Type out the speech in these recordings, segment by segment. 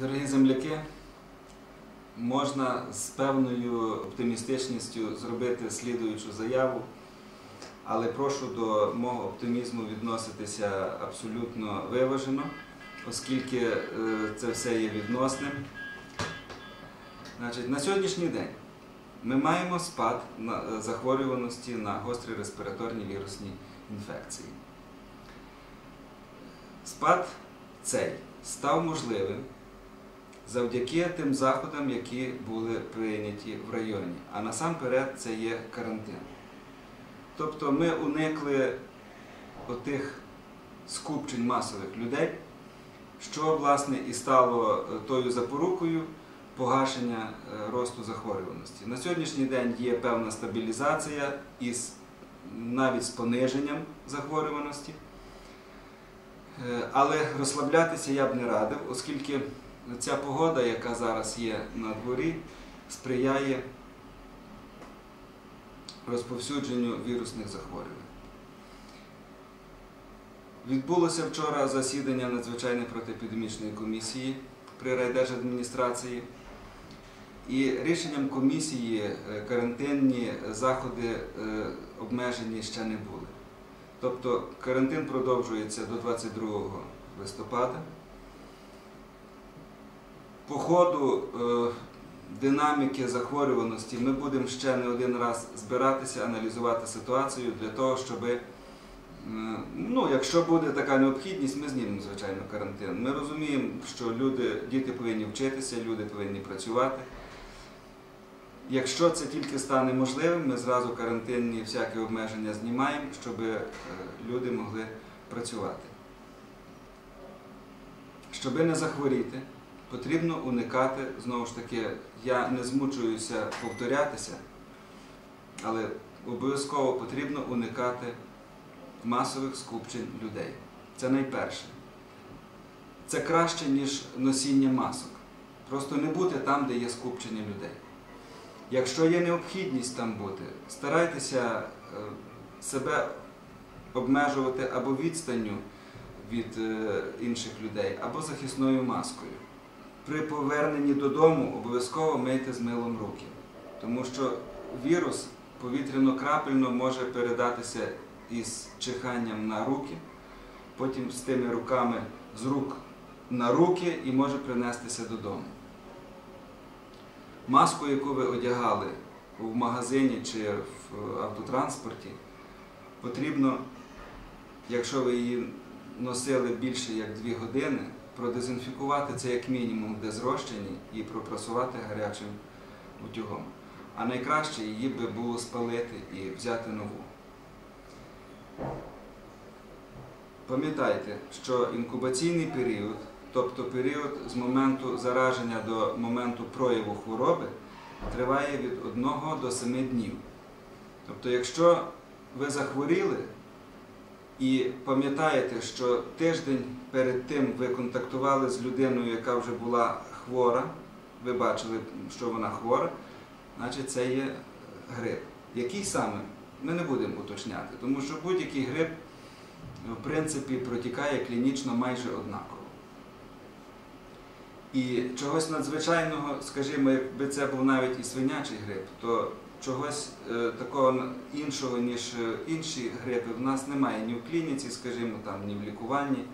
Дорогі земляки, можна з певною оптимістичністю зробити слідуючу заяву, але прошу до мого оптимізму відноситися абсолютно виважено, оскільки е, це все є відносним. Значить, на сьогоднішній день ми маємо спад на е, захворюваності на гострі респіраторні вірусні інфекції. Спад цей став можливим завдяки тим заходам, які були прийняті в районі. А насамперед це є карантин. Тобто ми уникли отих скупчень масових людей, що власне і стало е, тою запорукою погашення е, росту захворюваності. На сьогоднішній день є певна стабілізація із навіть з пониженням захворюваності. Е, Але розслаблятися я б не радив, оскільки ця погода, яка зараз є на дворі, сприяє розповсюдженню вірусних захворювань. Відбулося вчора засідання надзвичайної протиепідемічної комісії при райдержадміністрації. І рішенням комісії е, карантинні заходи е, обмежені ще не були. Тобто карантин продовжується до 22 листопада. По ходу е, динаміки захворюваності ми будемо ще не один раз збиратися, аналізувати ситуацію для того, щоб, е, ну, якщо буде така необхідність, ми знімемо, звичайно, карантин. Ми розуміємо, що люди, діти повинні вчитися, люди повинні працювати. Якщо це тільки стане можливим, ми зразу карантинні всякі обмеження знімаємо, щоб е, люди могли працювати. Щоби не захворіти, потрібно уникати, знову ж таки, я не змучуюся повторятися, але обов'язково потрібно уникати масових скупчень людей. Це найперше. Це краще, ніж носіння масок. Просто не бути там, де є скупчення людей. Якщо є необхідність там бути, старайтеся е, себе обмежувати або відстанню від е, інших людей, або захисною маскою. При поверненні додому обов'язково мийте з милом руки, тому що вірус повітряно-крапельно може передатися із чиханням на руки, потім з тими руками з рук на руки і може принестися додому. Маску, яку ви одягали в магазині чи в автотранспорті, потрібно, якщо ви її носили більше як 2 години, продезінфікувати це як мінімум в дезрозчині і пропрасувати гарячим утюгом. А найкраще її би було спалити і взяти нову. Пам'ятайте, що інкубаційний період, тобто період з моменту зараження до моменту прояву хвороби, триває від 1 до 7 днів. Тобто, якщо ви захворіли і пам'ятаєте, що тиждень перед тим ви контактували з людиною, яка вже була хвора, ви бачили, що вона хвора, значить це є грип. Який саме? Ми не будемо уточняти, тому що будь-який грип в принципі протікає клінічно майже однаково. І чогось надзвичайного, скажімо, якби це був навіть і свинячий грип, то чогось е, такого іншого, ніж е, інші грипи, в нас немає ні в клініці, скажімо, там, ні в лікуванні,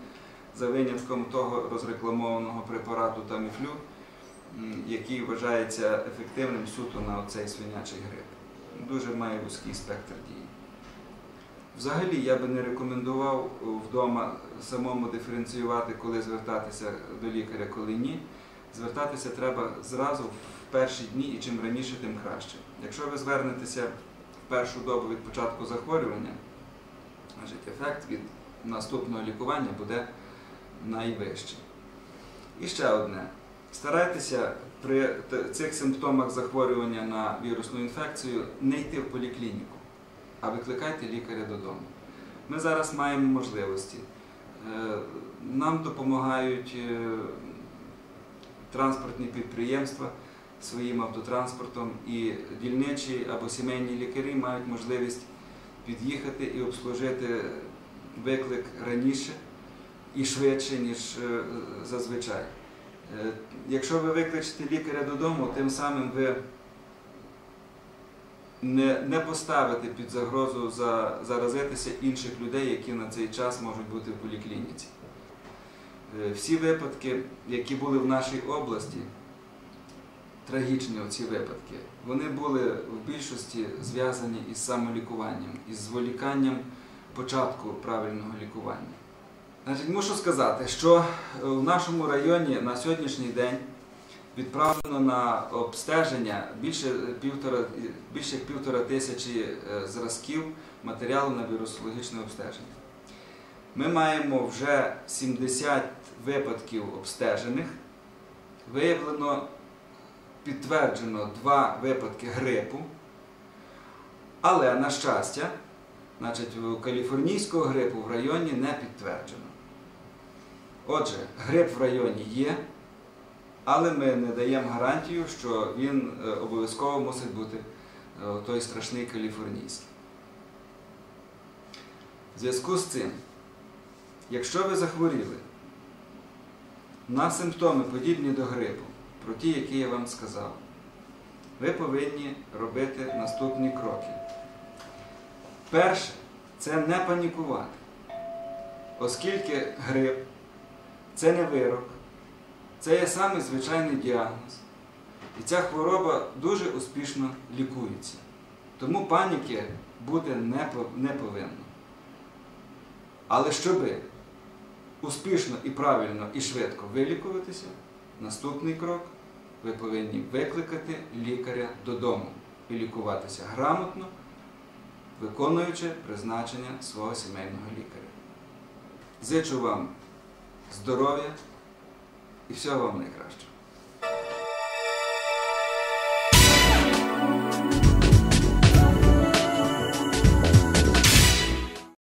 за винятком того розрекламованого препарату Таміфлю, який вважається ефективним суто на цей свинячий грип. Дуже має вузький спектр дії. Взагалі я би не рекомендував вдома самому диференціювати, коли звертатися до лікаря, коли ні. Звертатися треба зразу в перші дні і чим раніше, тим краще. Якщо ви звернетеся в першу добу від початку захворювання, значить ефект від наступного лікування буде найвищий. І ще одне. Старайтеся при цих симптомах захворювання на вірусну інфекцію не йти в поліклініку а викликайте лікаря додому. Ми зараз маємо можливості. Е, Нам допомагають е, транспортні підприємства своїм автотранспортом і дільничі або сімейні лікарі мають можливість під'їхати і обслужити виклик раніше і швидше, ніж е, зазвичай. Е, Якщо ви викличете лікаря додому, тим самим ви не, не поставите під загрозу за, заразитися інших людей, які на цей час можуть бути в поліклініці. Е, Всі випадки, які були в нашій області, трагічні оці випадки, вони були в більшості зв'язані із самолікуванням, із зволіканням початку правильного лікування. Значить, мушу сказати, що е, в нашому районі на сьогоднішній день відправлено на обстеження більше, півтора, більше півтора тисячі е, зразків матеріалу на вірусологічне обстеження. Ми маємо вже 70 випадків обстежених. Виявлено, підтверджено два випадки грипу. Але, на щастя, значить, каліфорнійського грипу в районі не підтверджено. Отже, грип в районі є, але ми не даємо гарантію, що він е, обов'язково мусить бути е, той страшний каліфорнійський. В зв'язку з цим, якщо ви захворіли на симптоми подібні до грипу, про ті, які я вам сказав, ви повинні робити наступні кроки. Перше це не панікувати, оскільки грип це не вирок, це є самий звичайний діагноз. І ця хвороба дуже успішно лікується. Тому паніки бути не повинно. Але щоби успішно і правильно і швидко вилікуватися, наступний крок ви повинні викликати лікаря додому і лікуватися грамотно, виконуючи призначення свого сімейного лікаря. Зичу вам здоров'я і всього вам найкращого.